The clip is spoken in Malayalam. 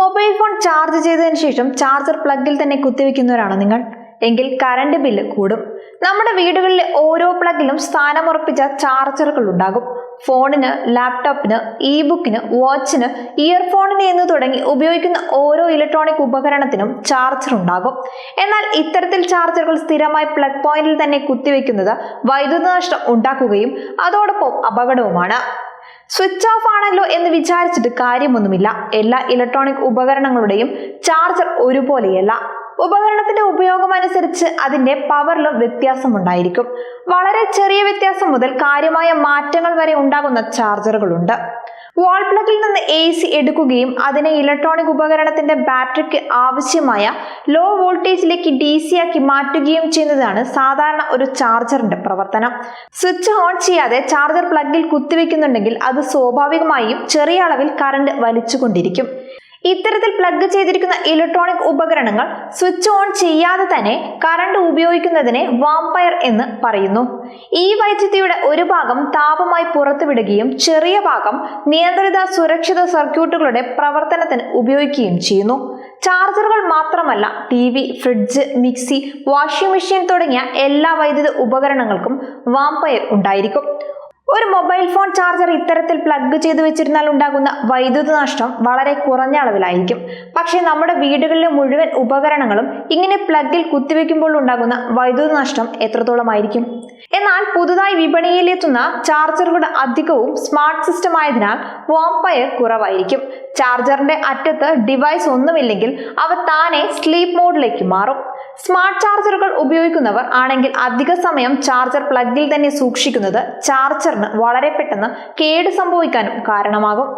മൊബൈൽ ഫോൺ ചാർജ് ചെയ്തതിന് ശേഷം ചാർജർ പ്ലഗിൽ തന്നെ കുത്തിവെക്കുന്നവരാണോ നിങ്ങൾ. എങ്കിൽ കറണ്ട് ബില്ല് കൂടും. നമ്മുടെ വീടുകളിലെ ഓരോ പ്ലഗിലും സ്ഥാനമുറപ്പിച്ച ചാർജറുകൾ ഉണ്ടാകും. ഫോണിന് ലാപ്ടോപ്പിന് ഇ ബുക്കിന് വാച്ചിന് ഇയർഫോണിന് എന്ന് തുടങ്ങി ഉപയോഗിക്കുന്ന ഓരോ ഇലക്ട്രോണിക് ഉപകരണത്തിനും ചാർജർ ഉണ്ടാകും. എന്നാൽ ഇത്തരത്തിൽ ചാർജറുകൾ സ്ഥിരമായി പ്ലഗ് പോയിന്റിൽ തന്നെ കുത്തിവെക്കുന്നത് വൈദ്യുത നഷ്ടം ഉണ്ടാക്കുകയും അതോടൊപ്പം അപകടവുമാണ്. സ്വിച്ച് ഓഫ് ആണല്ലോ എന്ന് വിചാരിച്ചിട്ട് കാര്യമൊന്നുമില്ല. എല്ലാ ഇലക്ട്രോണിക് ഉപകരണങ്ങളുടെയും ചാർജർ ഒരുപോലെയല്ല. ഉപകരണത്തിന്റെ ഉപയോഗം അനുസരിച്ച് അതിന്റെ പവറിലും വ്യത്യാസമുണ്ടായിരിക്കും വളരെ ചെറിയ വ്യത്യാസം മുതൽ കാര്യമായ മാറ്റങ്ങൾ വരെ ഉണ്ടാകുന്ന ചാർജറുകളുണ്ട് വാൾ പ്ലഗിൽ നിന്ന് എ സി എടുക്കുകയും അതിനെ ഇലക്ട്രോണിക് ഉപകരണത്തിന്റെ ബാറ്ററിക്ക് ആവശ്യമായ ലോ വോൾട്ടേജിലേക്ക് ഡി സി ആക്കി മാറ്റുകയും ചെയ്യുന്നതാണ് സാധാരണ ഒരു ചാർജറിന്റെ പ്രവർത്തനം. സ്വിച്ച് ഓൺ ചെയ്യാതെ ചാർജർ പ്ലഗിൽ കുത്തിവെക്കുന്നുണ്ടെങ്കിൽ അത് സ്വാഭാവികമായും ചെറിയ അളവിൽ കറണ്ട് വലിച്ചുകൊണ്ടിരിക്കും. ഇത്തരത്തിൽ പ്ലഗ് ചെയ്തിരിക്കുന്ന ഇലക്ട്രോണിക് ഉപകരണങ്ങൾ സ്വിച്ച് ഓൺ ചെയ്യാതെ തന്നെ കറണ്ട് ഉപയോഗിക്കുന്നതിനെ വാമ്പയർ എന്ന് പറയുന്നു. ഈ വൈദ്യുതിയുടെ ഒരു ഭാഗം താപമായി പുറത്തുവിടുകയും ചെറിയ ഭാഗം നിയന്ത്രിത സുരക്ഷിത സർക്യൂട്ടുകളുടെ പ്രവർത്തനത്തിന് ഉപയോഗിക്കുകയും ചെയ്യുന്നു. ചാർജറുകൾ മാത്രമല്ല T V fridge mixie washing machine തുടങ്ങിയ എല്ലാ വൈദ്യുത ഉപകരണങ്ങൾക്കും വാമ്പയർ ഉണ്ടായിരിക്കും. ഒരു മൊബൈൽ ഫോൺ ചാർജർ ഇത്തരത്തിൽ പ്ലഗ് ചെയ്ത് വെച്ചിരുന്നാൽ ഉണ്ടാകുന്ന വൈദ്യുത നഷ്ടം വളരെ കുറഞ്ഞ അളവിലായിരിക്കും. പക്ഷേ നമ്മുടെ വീടുകളിലെ മുഴുവൻ ഉപകരണങ്ങളും ഇങ്ങനെ പ്ലഗിൽ കുത്തിവെക്കുമ്പോൾ ഉണ്ടാകുന്ന വൈദ്യുത നഷ്ടം എത്രത്തോളമായിരിക്കും? എന്നാൽ പുതുതായി വിപണിയിലെത്തുന്ന ചാർജറുകളുടെ അധികവും സ്മാർട്ട് സിസ്റ്റം ആയതിനാൽ വോംപയർ കുറവായിരിക്കും. ചാർജറിന്റെ അറ്റത്ത് ഡിവൈസ് ഒന്നുമില്ലെങ്കിൽ അവ താനെ സ്ലീപ്പ് മോഡിലേക്ക് മാറും. സ്മാർട്ട് ചാർജറുകൾ ഉപയോഗിക്കുന്നവർ ആണെങ്കിൽ അധിക സമയം ചാർജർ പ്ലഗിൽ തന്നെ സൂക്ഷിക്കുന്നത് ചാർജറിന് വളരെ പെട്ടെന്ന് കേട് സംഭവിക്കാനും കാരണമാകും.